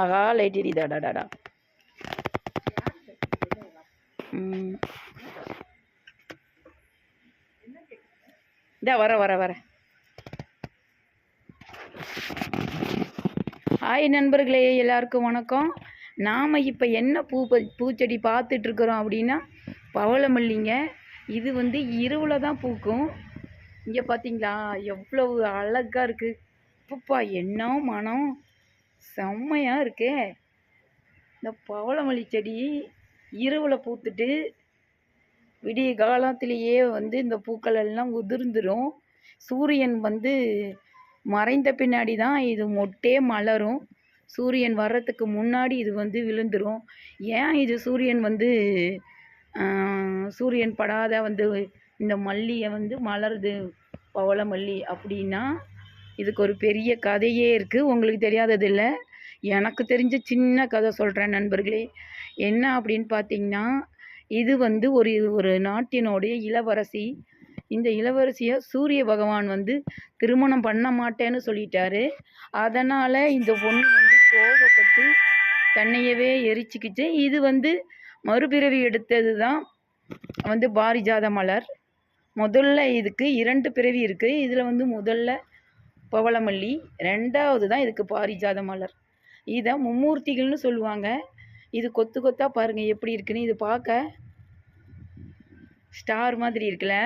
ஆஹா light எரியுதாடாடாடா ம். இதா வர வர வர. ஹாய் நண்பர்களே எல்லாருக்கும் வணக்கம். நாம் இப்போ என்ன பூ பூச்செடி பார்த்துட்ருக்குறோம் அப்படின்னா பவளமல்லிங்க. இது வந்து இரவில் தான் பூக்கும். இங்கே பார்த்தீங்களா எவ்வளவு அழகாக இருக்குது அப்பப்பா என்ன மனம். செம்மையாக இருக்கே. இந்த பவளமல்லி செடி இரவில் பூத்துட்டு விடிய காலத்திலேயே வந்து இந்த பூக்கள் எல்லாம் உதிர்ந்துடும் சூரியன் வந்து மறைந்த பின்னாடி தான் இது மொட்டே மலரும். சூரியன் வர்றதுக்கு முன்னாடி இது வந்து விழுந்துரும். ஏன் இது சூரியன் வந்து சூரியன் படாத வந்து இந்த மல்லியை வந்து மலருது பவளமல்லி அப்படின்னா இதுக்கு ஒரு பெரிய கதையே இருக்குது உங்களுக்கு தெரியாதது இல்லை எனக்கு தெரிஞ்ச சின்ன கதை சொல்கிறேன் நண்பர்களே. என்ன அப்படின்னு பார்த்தீங்கன்னா இது வந்து ஒரு ஒரு நாட்டினுடைய இளவரசி. இந்த இளவரசியை சூரிய பகவான் வந்து திருமணம் பண்ண மாட்டேன்னு சொல்லிட்டாரு. அதனால் இந்த பொண்ணு வந்து கோபப்பட்டு தன்னையவே எரிச்சுக்கிச்சு. இது வந்து மறுபிறவி எடுத்தது தான் வந்து பாரிஜாத மலர். முதல்ல இதுக்கு இரண்டு பிறவி இருக்குது இதில் வந்து முதல்ல பவளமல்லி ரெண்டாவது தான் இதுக்கு பாரிஜாத மலர். இதை மும்மூர்த்திகள்னு சொல்லுவாங்க. இது கொத்து கொத்தாக பாருங்கள் எப்படி இருக்குன்னு இது பார்க்க ஸ்டார் மாதிரி இருக்குல்ல?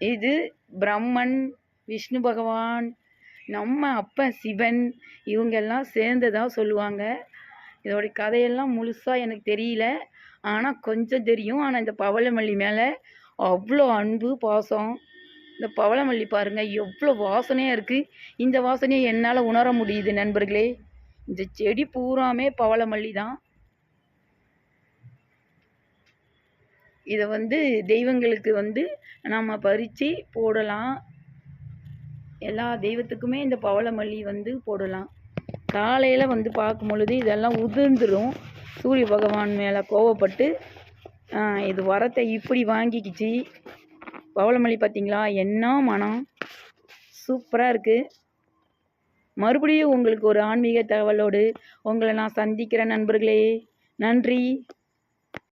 இது பிரம்மன் விஷ்ணு பகவான் நம்ம அப்பன் சிவன் இவங்கெல்லாம் சேர்ந்ததாக சொல்லுவாங்க. இதோடைய கதையெல்லாம் முழுசாக எனக்கு தெரியல. ஆனால் கொஞ்சம் தெரியும். ஆனால் இந்த பவளமல்லி மேலே அவ்வளோ அன்பு பாசம். இந்த பவளமல்லி பாருங்க எவ்வளோ வாசனையாக இருக்குது இந்த வாசனையை என்னால் உணர முடியுது நண்பர்களே. இந்த செடி பூராமே பவளமல்லி தான். இதை வந்து தெய்வங்களுக்கு வந்து நம்ம பறித்து போடலாம். எல்லா தெய்வத்துக்குமே இந்த பவளமல்லி வந்து போடலாம். காலையில் வந்து பார்க்கும் பொழுது இதெல்லாம் உதிர்ந்துடும் சூரிய பகவான் மேலே கோவப்பட்டு இது வரத்தை இப்படி வாங்கிக்கிச்சு. பவளமல்லி பார்த்தீங்களா என்ன மனம்? சூப்பராக இருக்குது மறுபடியும் உங்களுக்கு ஒரு ஆன்மீக தகவலோடு உங்களை நான் சந்திக்கிறேன் நண்பர்களே. நன்றி.